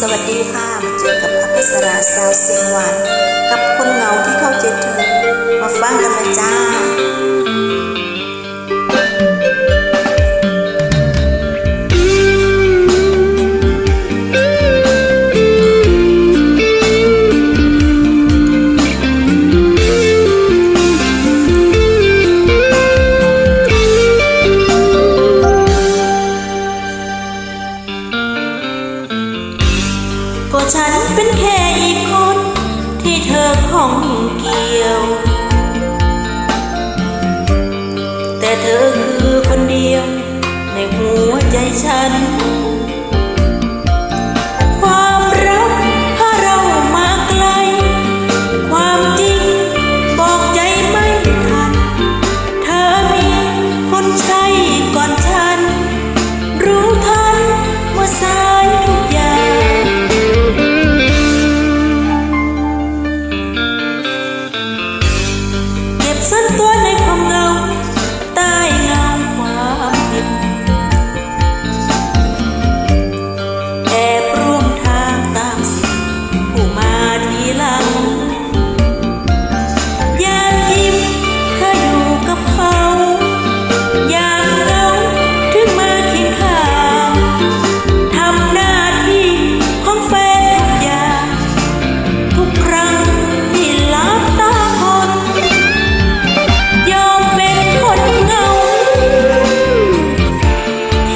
สวัสดีค่ะ มาเจอกับอภิสราสาวเสีงหวันกับ ฉันเป็นแค่อีกคน ที่เธอของเกี่ยว แต่เธอคือคนเดียว ในหัวใจฉัน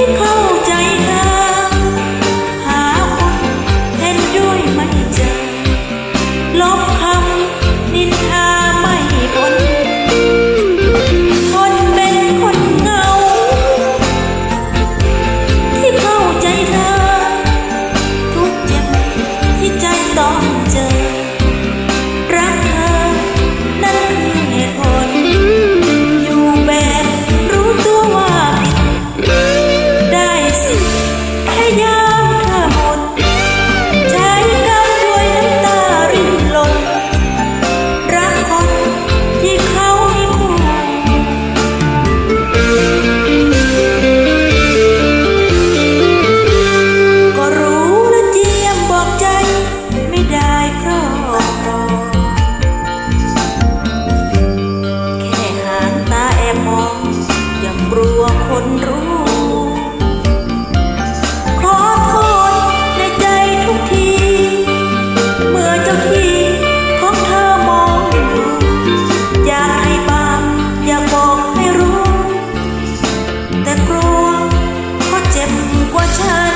can time.